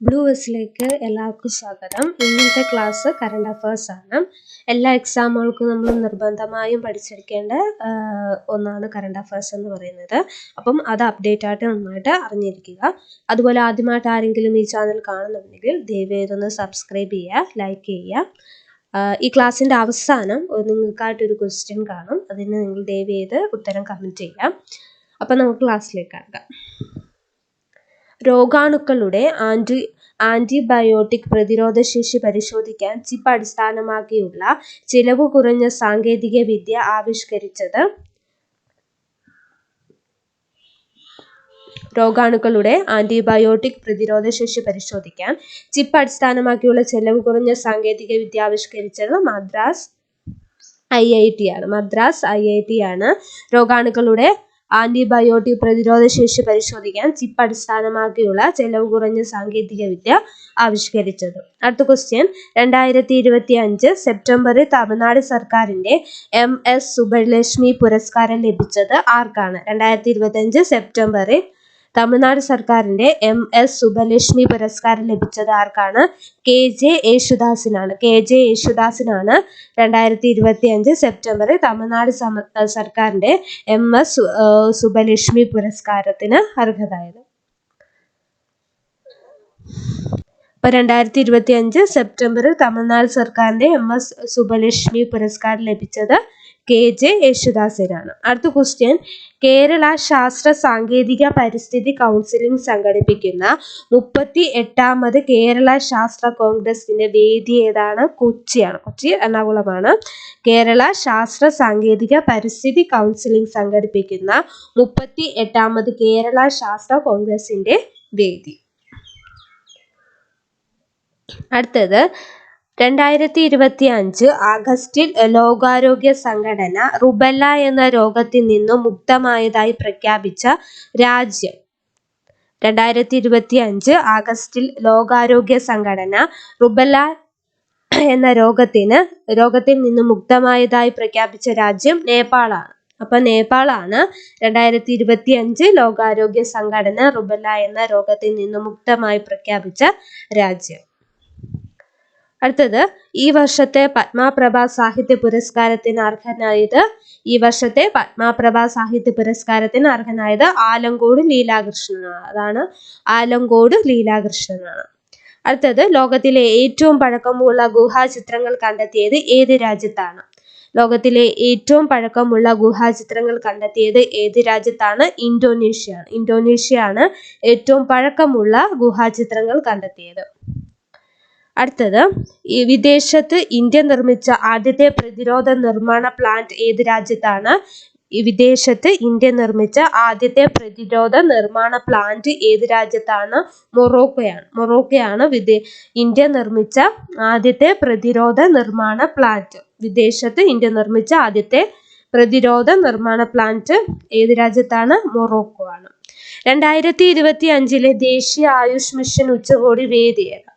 Blue ബസ്സിലേക്ക് എല്ലാവർക്കും സ്വാഗതം. ഇന്നത്തെ ക്ലാസ് കറണ്ട് അഫയേഴ്സ് ആണ്. എല്ലാ എക്സാമുകൾക്കും നമ്മൾ നിർബന്ധമായും പഠിച്ചെടുക്കേണ്ട ഒന്നാണ് കറണ്ട് അഫയേഴ്സ് എന്ന് പറയുന്നത്. അപ്പം അത് അപ്ഡേറ്റ് ആയിട്ട് നന്നായിട്ട് അറിഞ്ഞിരിക്കുക. അതുപോലെ ആദ്യമായിട്ട് ആരെങ്കിലും ഈ ചാനൽ കാണുന്നുണ്ടെങ്കിൽ ദയവേദൊന്ന് സബ്സ്ക്രൈബ് ചെയ്യുക ലൈക്ക് ചെയ്യുക. ഈ ക്ലാസ്സിന്റെ അവസാനം നിങ്ങൾക്കായിട്ടൊരു ക്വസ്റ്റ്യൻ കാണും. അതിന് നിങ്ങൾ ദയവേത് ഉത്തരം കമന്റ് ചെയ്യാം അപ്പം നമുക്ക് ക്ലാസ്സിലേക്ക് കടക്കാം. രോഗാണുക്കളുടെ ആന്റി ആന്റിബയോട്ടിക് പ്രതിരോധശേഷി പരിശോധിക്കാൻ ചിപ്പ് അടിസ്ഥാനമാക്കിയുള്ള ചിലവ് കുറഞ്ഞ സാങ്കേതിക വിദ്യ ആവിഷ്കരിച്ചത് രോഗാണുക്കളുടെ ആന്റിബയോട്ടിക് പ്രതിരോധശേഷി പരിശോധിക്കാൻ ചിപ്പ് അടിസ്ഥാനമാക്കിയുള്ള ചിലവ് കുറഞ്ഞ സാങ്കേതിക വിദ്യ ആവിഷ്കരിച്ചത് മദ്രാസ് ഐ ഐ ടി ആണ്. മദ്രാസ് ഐ ഐ ടി ആണ് രോഗാണുക്കളുടെ ആന്റിബയോട്ടിക് പ്രതിരോധശേഷി പരിശോധിക്കാൻ ചിപ്പ് അടിസ്ഥാനമാക്കിയുള്ള ചെലവ് കുറഞ്ഞ സാങ്കേതിക വിദ്യ ആവിഷ്കരിച്ചത്. അടുത്ത ക്വസ്റ്റ്യൻ രണ്ടായിരത്തി ഇരുപത്തി അഞ്ച് സെപ്റ്റംബറിൽ തമിഴ്നാട് സർക്കാരിന്റെ എം എസ് സുബ്ബലക്ഷ്മി പുരസ്കാരം ലഭിച്ചത് ആർക്കാണ്? രണ്ടായിരത്തി ഇരുപത്തി അഞ്ച് സെപ്റ്റംബറിൽ തമിഴ്നാട് സർക്കാരിന്റെ എം എസ് സുബലക്ഷ്മി പുരസ്കാരം ലഭിച്ചത് ആർക്കാണ്? കെ ജെ യേശുദാസിനാണ്. കെ ജെ യേശുദാസിനാണ് രണ്ടായിരത്തി ഇരുപത്തി അഞ്ച് സെപ്റ്റംബറിൽ തമിഴ്നാട് സർക്കാരിന്റെ എം എസ് സുബലക്ഷ്മി പുരസ്കാരത്തിന് അർഹതായത്. ഇപ്പൊ രണ്ടായിരത്തി ഇരുപത്തി അഞ്ച് സെപ്റ്റംബറിൽ തമിഴ്നാട് സർക്കാരിന്റെ എം എസ് സുബലക്ഷ്മി പുരസ്കാരം ലഭിച്ചത് കെ ജെ യേശുദാസിനാണ്. അടുത്ത ക്വസ്റ്റ്യൻ കേരള ശാസ്ത്ര സാങ്കേതിക പരിസ്ഥിതി കൗൺസിലിംഗ് സംഘടിപ്പിക്കുന്ന മുപ്പത്തി എട്ടാമത് കേരള ശാസ്ത്ര കോൺഗ്രസിന്റെ വേദി ഏതാണ്? കൊച്ചിയാണ്. കൊച്ചി എറണാകുളമാണ്. കേരള ശാസ്ത്ര സാങ്കേതിക പരിസ്ഥിതി കൗൺസിലിംഗ് സംഘടിപ്പിക്കുന്ന മുപ്പത്തി എട്ടാമത് കേരള ശാസ്ത്ര കോൺഗ്രസിന്റെ വേദി. അടുത്തത് രണ്ടായിരത്തി ഇരുപത്തി അഞ്ച് ആഗസ്റ്റിൽ ലോകാരോഗ്യ സംഘടന റുബെല്ല എന്ന രോഗത്തിൽ നിന്നും മുക്തമായതായി പ്രഖ്യാപിച്ച രാജ്യം. രണ്ടായിരത്തി ഇരുപത്തി അഞ്ച് ആഗസ്റ്റിൽ ലോകാരോഗ്യ സംഘടന റുബെല്ല എന്ന രോഗത്തിന് രോഗത്തിൽ നിന്നും മുക്തമായതായി പ്രഖ്യാപിച്ച രാജ്യം നേപ്പാളാണ്. അപ്പൊ നേപ്പാളാണ് രണ്ടായിരത്തി ഇരുപത്തി അഞ്ച് ലോകാരോഗ്യ സംഘടന റുബെല്ല എന്ന രോഗത്തിൽ നിന്നും മുക്തമായി പ്രഖ്യാപിച്ച രാജ്യം. അടുത്തത് ഈ വർഷത്തെ പത്മപ്രഭ സാഹിത്യ പുരസ്കാരത്തിന് അർഹനായത് ഈ വർഷത്തെ പത്മപ്രഭ സാഹിത്യ പുരസ്കാരത്തിന് അർഹനായത് ആലങ്കോട് ലീലാകൃഷ്ണനാണ് അതാണ് ആലങ്കോട് ലീലാകൃഷ്ണനാണ് അടുത്തത് ലോകത്തിലെ ഏറ്റവും പഴക്കമുള്ള ഗുഹാചിത്രങ്ങൾ കണ്ടെത്തിയത് ഏത് രാജ്യത്താണ്? ലോകത്തിലെ ഏറ്റവും പഴക്കമുള്ള ഗുഹാചിത്രങ്ങൾ കണ്ടെത്തിയത് ഏത് രാജ്യത്താണ്? ഇന്തോനേഷ്യയാണ് ഇന്തോനേഷ്യയാണ് ഏറ്റവും പഴക്കമുള്ള ഗുഹാചിത്രങ്ങൾ കണ്ടെത്തിയത്. അടുത്തത് ഈ വിദേശത്ത് ഇന്ത്യ നിർമ്മിച്ച ആദ്യത്തെ പ്രതിരോധ നിർമ്മാണ പ്ലാന്റ് ഏത് രാജ്യത്താണ്? വിദേശത്ത് ഇന്ത്യ നിർമ്മിച്ച ആദ്യത്തെ പ്രതിരോധ നിർമ്മാണ പ്ലാന്റ് ഏത് രാജ്യത്താണ്? മൊറോക്കോയാണ്. മൊറോക്കോയാണ് വിദേ ഇന്ത്യ നിർമ്മിച്ച ആദ്യത്തെ പ്രതിരോധ നിർമ്മാണ പ്ലാന്റ് വിദേശത്ത് ഇന്ത്യ നിർമ്മിച്ച ആദ്യത്തെ പ്രതിരോധ നിർമ്മാണ പ്ലാന്റ് ഏത് രാജ്യത്താണ്? മൊറോക്കോ ആണ് രണ്ടായിരത്തി ഇരുപത്തി അഞ്ചിലെ ദേശീയ ആയുഷ് മിഷൻ ഉച്ചകോടി വേദി ഏതാ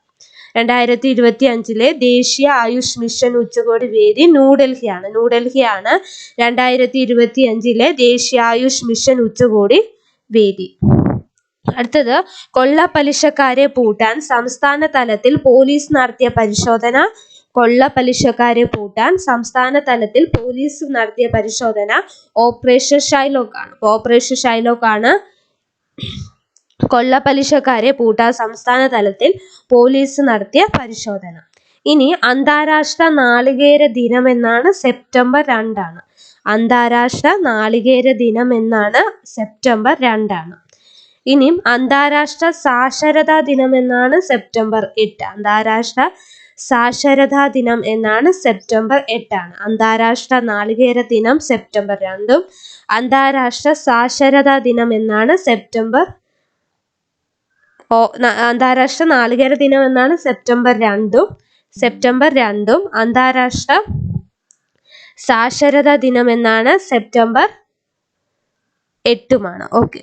രണ്ടായിരത്തി ഇരുപത്തി അഞ്ചിലെ ദേശീയ ആയുഷ് മിഷൻ ഉച്ചകോടി വേദി ന്യൂഡൽഹിയാണ്. ന്യൂഡൽഹിയാണ് രണ്ടായിരത്തി ഇരുപത്തി അഞ്ചിലെ ദേശീയ ആയുഷ് മിഷൻ ഉച്ചകോടി വേദി. അടുത്തത് കൊള്ള പലിശക്കാരെ പൂട്ടാൻ സംസ്ഥാന തലത്തിൽ പോലീസ് നടത്തിയ പരിശോധന. കൊള്ള പലിശക്കാരെ പൂട്ടാൻ സംസ്ഥാന തലത്തിൽ പോലീസ് നടത്തിയ പരിശോധന. ഓപ്പറേഷൻ ഷൈലോക്ക് ആണ് ഓപ്പറേഷൻ ഷൈലോക്ക് ആണ് കൊള്ളപ്പലിശക്കാരെ പൂട്ടാൻ സംസ്ഥാന തലത്തിൽ പോലീസ് നടത്തിയ പരിശോധന. ഇനി അന്താരാഷ്ട്ര നാളികേര ദിനം എന്നാണ് സെപ്റ്റംബർ രണ്ടാണ്. അന്താരാഷ്ട്ര നാളികേര ദിനം എന്നാണ് സെപ്റ്റംബർ രണ്ടാണ്. ഇനിയും അന്താരാഷ്ട്ര സാക്ഷരതാ ദിനം എന്നാണ് സെപ്റ്റംബർ എട്ട്. അന്താരാഷ്ട്ര സാക്ഷരതാ ദിനം എന്നാണ് സെപ്റ്റംബർ എട്ടാണ്. അന്താരാഷ്ട്ര നാളികേര ദിനം സെപ്റ്റംബർ രണ്ടും അന്താരാഷ്ട്ര സാക്ഷരതാ ദിനം എന്നാണ് സെപ്റ്റംബർ അന്താരാഷ്ട്ര നാളികേര ദിനം എന്നാണ് സെപ്റ്റംബർ രണ്ടും. സെപ്റ്റംബർ രണ്ടും അന്താരാഷ്ട്ര സാക്ഷരതാ ദിനം എന്നാണ് സെപ്റ്റംബർ എട്ടുമാണ്. ഓക്കെ.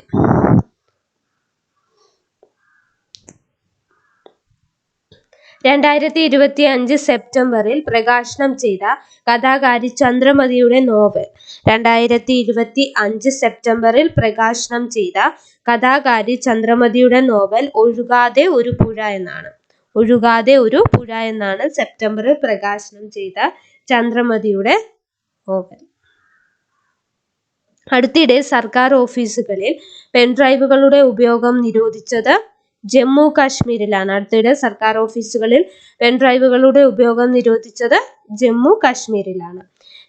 രണ്ടായിരത്തി ഇരുപത്തി അഞ്ച് സെപ്റ്റംബറിൽ പ്രകാശനം ചെയ്ത കഥാകാരി ചന്ദ്രമതിയുടെ നോവൽ. രണ്ടായിരത്തി ഇരുപത്തി അഞ്ച് സെപ്റ്റംബറിൽ പ്രകാശനം ചെയ്ത കഥാകാരി ചന്ദ്രമതിയുടെ നോവൽ ഒഴുകാതെ ഒരു പുഴ എന്നാണ്. ഒഴുകാതെ ഒരു പുഴ എന്നാണ് സെപ്റ്റംബറിൽ പ്രകാശനം ചെയ്ത ചന്ദ്രമതിയുടെ നോവൽ. അടുത്തിടെ സർക്കാർ ഓഫീസുകളിൽ പെൻഡ്രൈവുകളുടെ ഉപയോഗം നിരോധിച്ചത് ജമ്മു കാശ്മീരിലാണ്. അടുത്തിടെ സർക്കാർ ഓഫീസുകളിൽ പെൻഡ്രൈവുകളുടെ ഉപയോഗം നിരോധിച്ചത് ജമ്മു കാശ്മീരിലാണ്.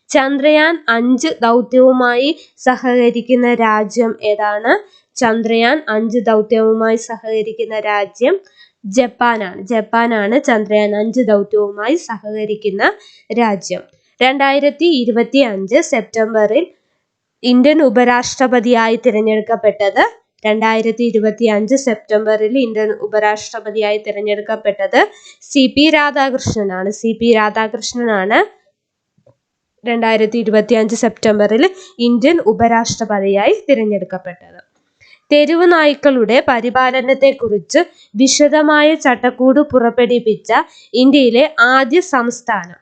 ചന്ദ്രയാൻ അഞ്ച് ദൗത്യവുമായി സഹകരിക്കുന്ന രാജ്യം ഏതാണ്? ചന്ദ്രയാൻ അഞ്ച് ദൗത്യവുമായി സഹകരിക്കുന്ന രാജ്യം ജപ്പാനാണ്. ജപ്പാനാണ് ചന്ദ്രയാൻ അഞ്ച് ദൗത്യവുമായി സഹകരിക്കുന്ന രാജ്യം. രണ്ടായിരത്തി ഇരുപത്തി അഞ്ച് സെപ്റ്റംബറിൽ ഇന്ത്യൻ ഉപരാഷ്ട്രപതിയായി തിരഞ്ഞെടുക്കപ്പെട്ടത് രണ്ടായിരത്തി ഇരുപത്തി അഞ്ച് സെപ്റ്റംബറിൽ ഇന്ത്യൻ ഉപരാഷ്ട്രപതിയായി തിരഞ്ഞെടുക്കപ്പെട്ടത് സി പി രാധാകൃഷ്ണനാണ്. സി പി രാധാകൃഷ്ണനാണ് രണ്ടായിരത്തി ഇരുപത്തി അഞ്ച് സെപ്റ്റംബറിൽ ഇന്ത്യൻ ഉപരാഷ്ട്രപതിയായി തിരഞ്ഞെടുക്കപ്പെട്ടത്. തെരുവ് നായ്ക്കളുടെ പരിപാലനത്തെക്കുറിച്ച് വിശദമായ ചട്ടക്കൂട് പുറപ്പെടുവിച്ച ഇന്ത്യയിലെ ആദ്യ സംസ്ഥാനം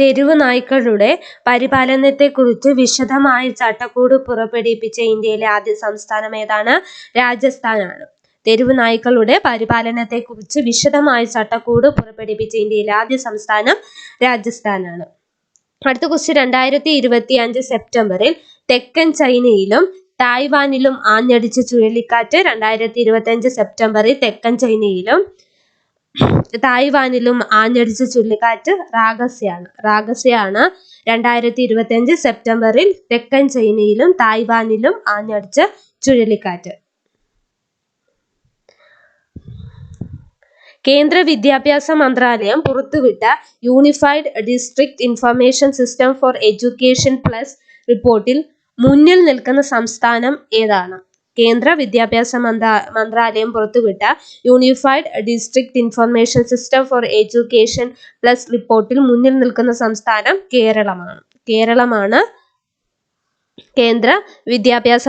തെരുവ് നായ്ക്കളുടെ പരിപാലനത്തെക്കുറിച്ച് വിശദമായ ചട്ടക്കൂട് പുറപ്പെടുവിപ്പിച്ച ഇന്ത്യയിലെ ആദ്യ സംസ്ഥാനം ഏതാണ്? രാജസ്ഥാനാണ്. തെരുവ് നായ്ക്കളുടെ പരിപാലനത്തെക്കുറിച്ച് വിശദമായ ചട്ടക്കൂട് പുറപ്പെടുവിപ്പിച്ച ഇന്ത്യയിലെ ആദ്യ സംസ്ഥാനം രാജസ്ഥാനാണ്. അടുത്ത ക്വസ്റ്റ്യൻ രണ്ടായിരത്തി ഇരുപത്തി അഞ്ച് സെപ്റ്റംബറിൽ തെക്കൻ ചൈനയിലും തായ്വാനിലും ആഞ്ഞടിച്ച ചുഴലിക്കാറ്റ് രണ്ടായിരത്തി ഇരുപത്തി അഞ്ച് സെപ്റ്റംബറിൽ തെക്കൻ ചൈനയിലും തായ്വാനിലും ആഞ്ഞടിച്ച ചുഴലിക്കാറ്റ് റാഗസയാണ് റാഗസയാണ് രണ്ടായിരത്തി ഇരുപത്തി അഞ്ച് സെപ്റ്റംബറിൽ തെക്കൻ ചൈനയിലും തായ്വാനിലും ആഞ്ഞടിച്ച ചുഴലിക്കാറ്റ്. കേന്ദ്ര വിദ്യാഭ്യാസ മന്ത്രാലയം പുറത്തുവിട്ട unified district information system for education plus റിപ്പോർട്ടിൽ മുന്നിൽ നിൽക്കുന്ന സംസ്ഥാനം ഏതാണ്? കേന്ദ്ര വിദ്യാഭ്യാസ മന്ത്രാലയം പുറത്തുവിട്ട unified district information system for education plus റിപ്പോർട്ടിൽ മുന്നിൽ നിൽക്കുന്ന സംസ്ഥാനം കേരളമാണ്. കേരളമാണ് കേന്ദ്ര വിദ്യാഭ്യാസ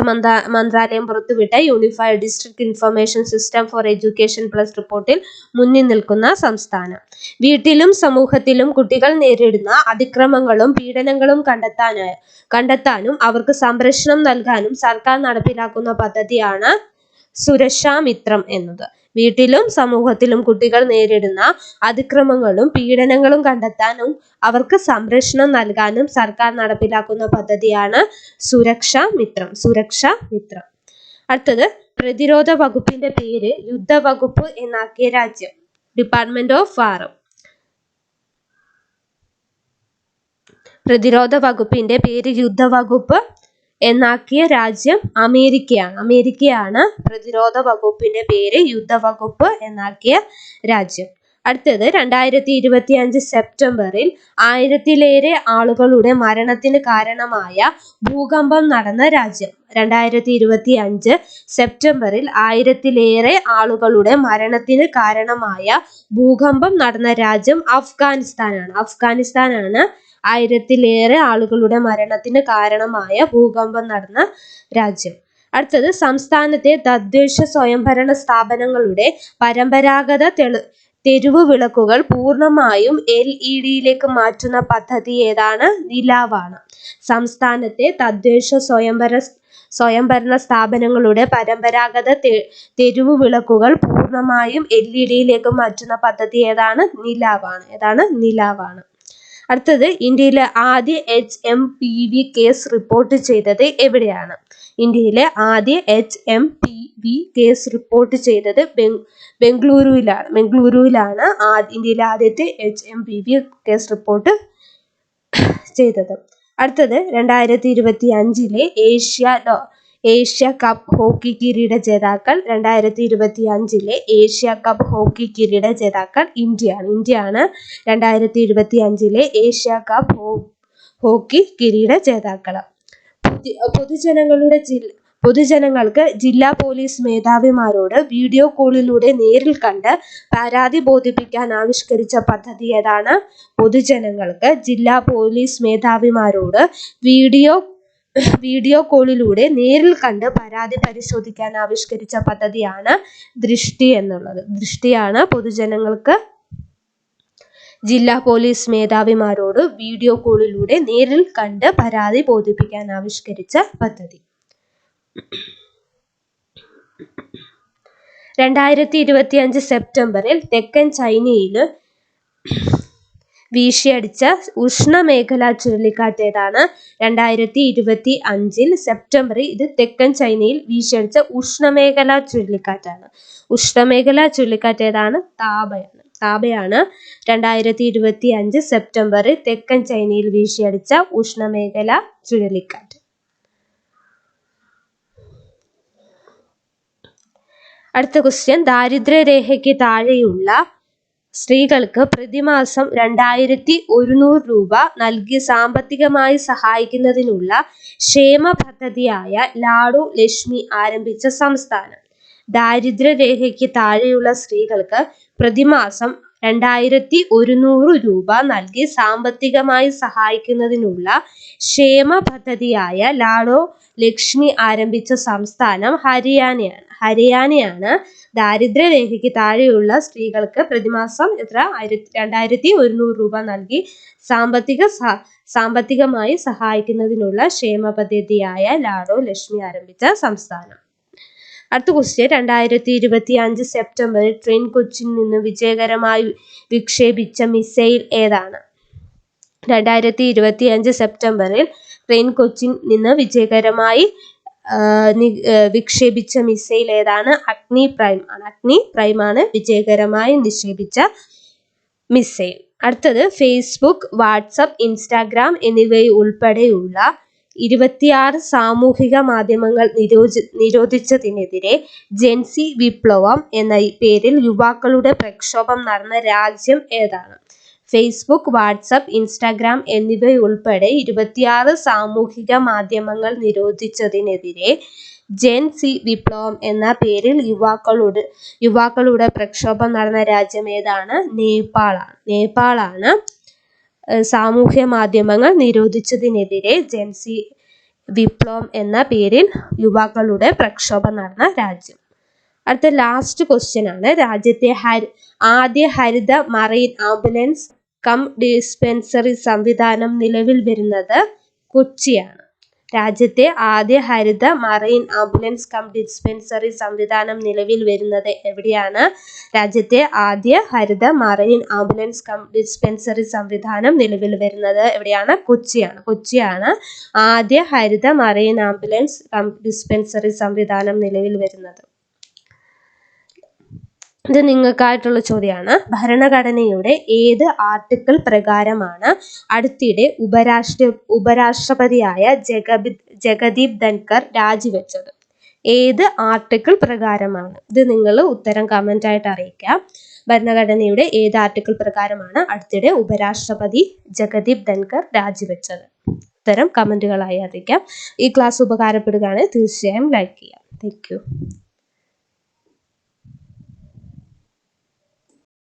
മന്ത്രാലയം പുറത്തുവിട്ട unified district information system for education plus റിപ്പോർട്ടിൽ മുന്നിൽ നിൽക്കുന്ന സംസ്ഥാനം. വീട്ടിലും സമൂഹത്തിലും കുട്ടികൾ നേരിടുന്ന അതിക്രമങ്ങളും പീഡനങ്ങളും കണ്ടെത്താനായി കണ്ടെത്താനും അവർക്ക് സംരക്ഷണം നൽകാനും സർക്കാർ നടപ്പിലാക്കുന്ന പദ്ധതിയാണ് സുരക്ഷാ മിത്രം എന്നത്. വീട്ടിലും സമൂഹത്തിലും കുട്ടികൾ നേരിടുന്ന അതിക്രമങ്ങളും പീഡനങ്ങളും കണ്ടെത്താനും അവർക്ക് സംരക്ഷണം നൽകാനും സർക്കാർ നടപ്പിലാക്കുന്ന പദ്ധതിയാണ് സുരക്ഷാ മിത്രം സുരക്ഷാ മിത്രം. അടുത്തത് പ്രതിരോധ വകുപ്പിന്റെ പേര് യുദ്ധ വകുപ്പ് എന്നാക്കിയ രാജ്യം ഡിപ്പാർട്ട്മെന്റ് ഓഫ് വാർ പ്രതിരോധ വകുപ്പിന്റെ പേര് യുദ്ധവകുപ്പ് എന്നാക്കിയ രാജ്യം അമേരിക്കയാണ്. അമേരിക്കയാണ് പ്രതിരോധ വകുപ്പിന്റെ പേര് യുദ്ധ വകുപ്പ് എന്നാക്കിയ രാജ്യം. അടുത്തത് രണ്ടായിരത്തി ഇരുപത്തി അഞ്ച് സെപ്റ്റംബറിൽ ആയിരത്തിലേറെ ആളുകളുടെ മരണത്തിന് കാരണമായ ഭൂകമ്പം നടന്ന രാജ്യം. രണ്ടായിരത്തി ഇരുപത്തി അഞ്ച് സെപ്റ്റംബറിൽ ആയിരത്തിലേറെ ആളുകളുടെ മരണത്തിന് കാരണമായ ഭൂകമ്പം നടന്ന രാജ്യം അഫ്ഗാനിസ്ഥാനാണ്. അഫ്ഗാനിസ്ഥാനാണ് ആയിരത്തിലേറെ ആളുകളുടെ മരണത്തിന് കാരണമായ ഭൂകമ്പം നടന്ന രാജ്യം. അടുത്തത് സംസ്ഥാനത്തെ തദ്ദേശ സ്വയംഭരണ സ്ഥാപനങ്ങളുടെ പരമ്പരാഗത തെളു തെരുവ് വിളക്കുകൾ പൂർണമായും എൽ ഇ ഡിയിലേക്ക് മാറ്റുന്ന പദ്ധതി ഏതാണ്? നിലാവാണ്. സംസ്ഥാനത്തെ തദ്ദേശ സ്വയംഭര സ്വയംഭരണ സ്ഥാപനങ്ങളുടെ പരമ്പരാഗത തെരുവ് വിളക്കുകൾ പൂർണമായും എൽ ഇ ഡിയിലേക്ക് മാറ്റുന്ന പദ്ധതി ഏതാണ്? നിലാവാണ്. ഏതാണ്? നിലാവാണ്. അടുത്തത് ഇന്ത്യയിലെ ആദ്യ H M P V case report ചെയ്തത് എവിടെയാണ്? ഇന്ത്യയിലെ ആദ്യ H M P V case report ചെയ്തത് ബംഗളൂരുവിലാണ്. ബംഗളൂരുവിലാണ് ഇന്ത്യയിലെ ആദ്യത്തെ H M P V case report ചെയ്തത്. അടുത്തത് രണ്ടായിരത്തി ഇരുപത്തി അഞ്ചിലെ ഏഷ്യ ഏഷ്യ കപ്പ് ഹോക്കി കിരീട ജേതാക്കൾ രണ്ടായിരത്തി ഇരുപത്തി അഞ്ചിലെ ഏഷ്യ കപ്പ് ഹോക്കി കിരീട ജേതാക്കൾ ഇന്ത്യയാണ്. ഇന്ത്യയാണ് രണ്ടായിരത്തി ഇരുപത്തി അഞ്ചിലെ ഏഷ്യ കപ്പ് ഹോക്കി കിരീട ജേതാക്കൾ. പൊതുജനങ്ങളുടെ ജില്ല പൊതുജനങ്ങൾക്ക് ജില്ലാ പോലീസ് മേധാവിമാരോട് വീഡിയോ കോളിലൂടെ നേരിൽ കണ്ട് പരാതി ബോധിപ്പിക്കാൻ ആവിഷ്കരിച്ച പദ്ധതി ഏതാണ്? പൊതുജനങ്ങൾക്ക് ജില്ലാ പോലീസ് മേധാവിമാരോട് വീഡിയോ വീഡിയോ കോളിലൂടെ നേരിൽ കണ്ട് പരാതി പരിശോധിക്കാൻ ആവിഷ്കരിച്ച പദ്ധതിയാണ് ദൃഷ്ടി എന്നുള്ളത്. ദൃഷ്ടിയാണ് പൊതുജനങ്ങൾക്ക് ജില്ലാ പോലീസ് മേധാവിമാരോട് വീഡിയോ കോളിലൂടെ നേരിൽ കണ്ട് പരാതി ബോധിപ്പിക്കാൻ ആവിഷ്കരിച്ച പദ്ധതി. രണ്ടായിരത്തി ഇരുപത്തി അഞ്ച് സെപ്റ്റംബറിൽ തെക്കൻ ചൈനയിൽ വീശിയടിച്ച ഉഷ്ണമേഖലാ ചുഴലിക്കാറ്റേതാണ്. രണ്ടായിരത്തി ഇരുപത്തി അഞ്ചിൽ സെപ്റ്റംബറിൽ ഇത് തെക്കൻ ചൈനയിൽ വീശിയടിച്ച ഉഷ്ണമേഖലാ ചുഴലിക്കാറ്റാണ്. ഉഷ്ണമേഖലാ ചുഴലിക്കാറ്റ് ഏതാണ് താപയാണ്. താപയാണ് രണ്ടായിരത്തി ഇരുപത്തി അഞ്ച് സെപ്റ്റംബറിൽ തെക്കൻ ചൈനയിൽ വീശിയടിച്ച ഉഷ്ണമേഖലാ ചുഴലിക്കാറ്റ്. അടുത്ത ക്വസ്റ്റ്യൻ ദാരിദ്ര്യരേഖയ്ക്ക് താഴെയുള്ള സ്ത്രീകൾക്ക് പ്രതിമാസം രണ്ടായിരത്തി ഒരുന്നൂറ് രൂപ നൽകി സാമ്പത്തികമായി സഹായിക്കുന്നതിനുള്ള ക്ഷേമ പദ്ധതിയായ ലാഡു ലക്ഷ്മി ആരംഭിച്ച സംസ്ഥാനം. ദാരിദ്ര്യരേഖയ്ക്ക് താഴെയുള്ള സ്ത്രീകൾക്ക് പ്രതിമാസം രണ്ടായിരത്തി ഒരുന്നൂറ് രൂപ നൽകി സാമ്പത്തികമായി സഹായിക്കുന്നതിനുള്ള ക്ഷേമ പദ്ധതിയായ ലാഡോ ലക്ഷ്മി ആരംഭിച്ച സംസ്ഥാനം ഹരിയാനയാണ്. ഹരിയാനയാണ് ദാരിദ്ര്യ രേഖയ്ക്ക് താഴെയുള്ള സ്ത്രീകൾക്ക് പ്രതിമാസം എത്ര? ആയിരത്തി രണ്ടായിരത്തി ഒരുന്നൂറ് രൂപ നൽകി സാമ്പത്തിക സാമ്പത്തികമായി സഹായിക്കുന്നതിനുള്ള ക്ഷേമ പദ്ധതിയായ ലാഡോ ലക്ഷ്മി ആരംഭിച്ച സംസ്ഥാനം. അടുത്ത ക്വസ്റ്റ്യൻ രണ്ടായിരത്തി ഇരുപത്തി അഞ്ച് സെപ്റ്റംബറിൽ ട്രെയിൻ കൊച്ചിയിൽ നിന്ന് വിജയകരമായി വിക്ഷേപിച്ച മിസൈൽ ഏതാണ്? രണ്ടായിരത്തി ഇരുപത്തി അഞ്ച് സെപ്റ്റംബറിൽ ട്രെയിൻ കൊച്ചിൻ നിന്ന് വിജയകരമായി വിക്ഷേപിച്ച മിസൈൽ ഏതാണ്? അഗ്നി പ്രൈം ആണ്. അഗ്നി പ്രൈം ആണ് വിജയകരമായി നിക്ഷേപിച്ച മിസൈൽ. അടുത്തത് ഫേസ്ബുക്ക് വാട്സപ്പ് ഇൻസ്റ്റാഗ്രാം എന്നിവ ഉൾപ്പെടെയുള്ള ഇരുപത്തിയാറ് സാമൂഹിക മാധ്യമങ്ങൾ നിരോധി നിരോധിച്ചതിനെതിരെ ജെൻസി വിപ്ലവം എന്ന പേരിൽ യുവാക്കളുടെ പ്രക്ഷോഭം നടന്ന രാജ്യം ഏതാണ്? ഫേസ്ബുക്ക് വാട്സപ്പ് ഇൻസ്റ്റാഗ്രാം എന്നിവയുൾപ്പെടെ ഇരുപത്തിയാറ് സാമൂഹിക മാധ്യമങ്ങൾ നിരോധിച്ചതിനെതിരെ ജെൻ സി വിപ്ലവം എന്ന പേരിൽ യുവാക്കളുടെ യുവാക്കളുടെ പ്രക്ഷോഭം നടന്ന രാജ്യം ഏതാണ്? നേപ്പാളാണ്. നേപ്പാളാണ് സാമൂഹ്യ മാധ്യമങ്ങൾ നിരോധിച്ചതിനെതിരെ ജെൻസി വിപ്ലവം എന്ന പേരിൽ യുവാക്കളുടെ പ്രക്ഷോഭം നടന്ന രാജ്യം. അടുത്ത ലാസ്റ്റ് ക്വസ്റ്റ്യൻ ആണ് രാജ്യത്തെ ഹരി ആദ്യ ഹരിത മറൈൻ ആംബുലൻസ് കം ഡിസ്പെൻസറി സംവിധാനം നിലവിൽ വരുന്നത് കൊച്ചിയാണ്. രാജ്യത്തെ ആദ്യ ഹരിത മറൈൻ ആംബുലൻസ് കം ഡിസ്പെൻസറി സംവിധാനം നിലവിൽ വരുന്നത് എവിടെയാണ്? രാജ്യത്തെ ആദ്യ ഹരിത മറൈൻ ആംബുലൻസ് കം ഡിസ്പെൻസറി സംവിധാനം നിലവിൽ വരുന്നത് എവിടെയാണ്? കൊച്ചിയാണ്. കൊച്ചിയാണ് ആദ്യ ഹരിത മറൈൻ ആംബുലൻസ് കം ഡിസ്പെൻസറി സംവിധാനം നിലവിൽ വരുന്നത്. ഇത് നിങ്ങൾക്കായിട്ടുള്ള ചോദ്യമാണ് ഭരണഘടനയുടെ ഏത് ആർട്ടിക്കിൾ പ്രകാരമാണ് അടുത്തിടെ ഉപരാഷ്ട്ര ഉപരാഷ്ട്രപതിയായ ജഗബി ജഗദീപ് ധൻകർ രാജിവെച്ചത്? ഏത് ആർട്ടിക്കിൾ പ്രകാരമാണ്? ഇത് നിങ്ങൾ ഉത്തരം കമന്റ് ആയിട്ട് അറിയിക്കുക ഭരണഘടനയുടെ ഏത് ആർട്ടിക്കിൾ പ്രകാരമാണ് അടുത്തിടെ ഉപരാഷ്ട്രപതി ജഗദീപ് ധൻകർ രാജിവെച്ചത്? ഉത്തരം കമന്റുകളായി അറിയിക്കാം. ഈ ക്ലാസ് ഉപകാരപ്പെടുകയാണെങ്കിൽ തീർച്ചയായും ലൈക്ക് ചെയ്യാം. താങ്ക്